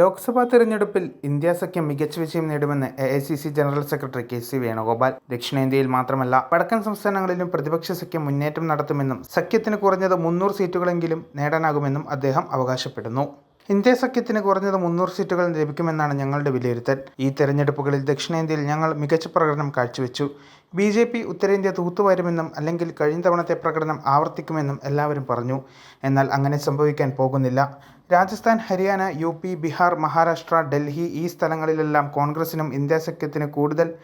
ലോക്സഭാ തെരഞ്ഞെടുപ്പിൽ ഇന്ത്യ സഖ്യം മികച്ച വിജയം നേടുമെന്ന് A I C C general secretary K C Venugopal. ദക്ഷിണേന്ത്യയിൽ മാത്രമല്ല വടക്കൻ സംസ്ഥാനങ്ങളിലും പ്രതിപക്ഷ സഖ്യം മുന്നേറ്റം നടത്തുമെന്നും സഖ്യത്തിന് കുറഞ്ഞത് മുന്നൂറ് സീറ്റുകളെങ്കിലും നേടാനാകുമെന്നും അദ്ദേഹം അവകാശപ്പെടുന്നു. ഇന്ത്യ സഖ്യത്തിന് കുറഞ്ഞത് മുന്നൂറ് സീറ്റുകൾ ലഭിക്കുമെന്നാണ് ഞങ്ങളുടെ വിലയിരുത്തൽ. ഈ തെരഞ്ഞെടുപ്പുകളിൽ ദക്ഷിണേന്ത്യയിൽ ഞങ്ങൾ മികച്ച പ്രകടനം കാഴ്ചവെച്ചു. ബി ജെ പി ഉത്തരേന്ത്യ തൂത്തുവരുമെന്നും അല്ലെങ്കിൽ കഴിഞ്ഞ തവണത്തെ പ്രകടനം ആവർത്തിക്കുമെന്നും എല്ലാവരും പറഞ്ഞു. എന്നാൽ അങ്ങനെ സംഭവിക്കാൻ പോകുന്നില്ല. രാജസ്ഥാൻ ഹരിയാന യു ബീഹാർ മഹാരാഷ്ട്ര ഡൽഹി ഈ സ്ഥലങ്ങളിലെല്ലാം കോൺഗ്രസിനും ഇന്ത്യ സഖ്യത്തിന് കൂടുതൽ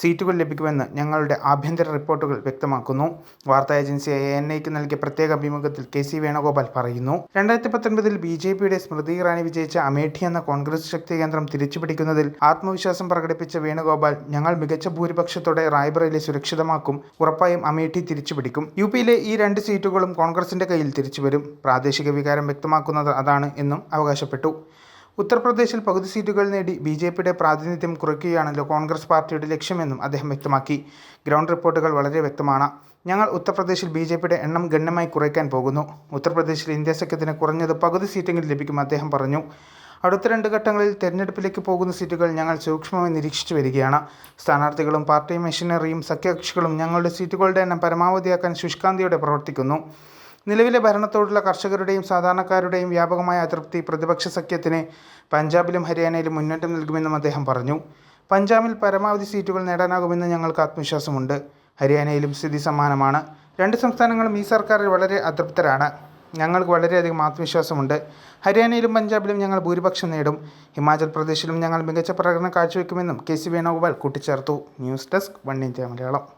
സീറ്റുകൾ ലഭിക്കുമെന്ന് ഞങ്ങളുടെ ആഭ്യന്തര റിപ്പോർട്ടുകൾ വ്യക്തമാക്കുന്നു. വാർത്താ ഏജൻസി എ എൻ ഐക്ക് നൽകിയ പ്രത്യേക അഭിമുഖത്തിൽ കെ സി വേണുഗോപാൽ പറയുന്നു. രണ്ടായിരത്തി പത്തൊൻപതിൽ ബി ജെ പിയുടെ സ്മൃതി ഇറാനി വിജയിച്ച അമേഠി എന്ന കോൺഗ്രസ് ശക്തി കേന്ദ്രം തിരിച്ചുപിടിക്കുന്നതിൽ ആത്മവിശ്വാസം പ്രകടിപ്പിച്ച വേണുഗോപാൽ ഞങ്ങൾ മികച്ച ഭൂരിപക്ഷത്തോടെ റായ്ബറേലി സുരക്ഷിതമാക്കും. ഉറപ്പായും അമേഠി തിരിച്ചുപിടിക്കും. യു പിയിലെ ഈ രണ്ട് സീറ്റുകളും കോൺഗ്രസിന്റെ കയ്യിൽ തിരിച്ചുവരും. പ്രാദേശിക വികാരം വ്യക്തമാക്കുന്നത് അതാണ് എന്നും അവകാശപ്പെട്ടു. ഉത്തർപ്രദേശിൽ പകുതി സീറ്റുകൾ നേടി ബി ജെ പിയുടെ പ്രാതിനിധ്യം കുറയ്ക്കുകയാണല്ലോ കോൺഗ്രസ് പാർട്ടിയുടെ ലക്ഷ്യമെന്നും അദ്ദേഹം വ്യക്തമാക്കി. ഗ്രൗണ്ട് റിപ്പോർട്ടുകൾ വളരെ വ്യക്തമാണ്. ഞങ്ങൾ ഉത്തർപ്രദേശിൽ ബി ജെ പിയുടെ എണ്ണം ഗണ്യമായി കുറയ്ക്കാൻ പോകുന്നു. ഉത്തർപ്രദേശിൽ ഇന്ത്യ സഖ്യത്തിന് കുറഞ്ഞത് പകുതി സീറ്റെങ്കിലും ലഭിക്കും അദ്ദേഹം പറഞ്ഞു. അടുത്ത രണ്ട് ഘട്ടങ്ങളിൽ തെരഞ്ഞെടുപ്പിലേക്ക് പോകുന്ന സീറ്റുകൾ ഞങ്ങൾ സൂക്ഷ്മമായി നിരീക്ഷിച്ചു വരികയാണ്. സ്ഥാനാർത്ഥികളും പാർട്ടി മെഷീനറിയും സഖ്യകക്ഷികളും ഞങ്ങളുടെ സീറ്റുകളുടെ എണ്ണം പരമാവധിയാക്കാൻ ശുഷ്കാന്തിയോടെ പ്രവർത്തിക്കുന്നു. നിലവിലെ ഭരണത്തോടുള്ള കർഷകരുടെയും സാധാരണക്കാരുടെയും വ്യാപകമായ അതൃപ്തി പ്രതിപക്ഷ സഖ്യത്തിന് പഞ്ചാബിലും ഹരിയാനയിലും മുന്നേറ്റം നൽകുമെന്നും അദ്ദേഹം പറഞ്ഞു. പഞ്ചാബിൽ പരമാവധി സീറ്റുകൾ നേടാനാകുമെന്ന് ഞങ്ങൾക്ക് ആത്മവിശ്വാസമുണ്ട്. ഹരിയാനയിലും സ്ഥിതി സമാനമാണ്. രണ്ട് സംസ്ഥാനങ്ങളും ഈ സർക്കാരിൽ വളരെ അതൃപ്തരാണ്. ഞങ്ങൾക്ക് വളരെയധികം ആത്മവിശ്വാസമുണ്ട്. ഹരിയാനയിലും പഞ്ചാബിലും ഞങ്ങൾ ഭൂരിപക്ഷം നേടും. ഹിമാചൽ പ്രദേശിലും ഞങ്ങൾ മികച്ച പ്രകടനം കാഴ്ചവെക്കുമെന്നും കെ സി വേണുഗോപാൽ കൂട്ടിച്ചേർത്തു. News desk one India Malayalam.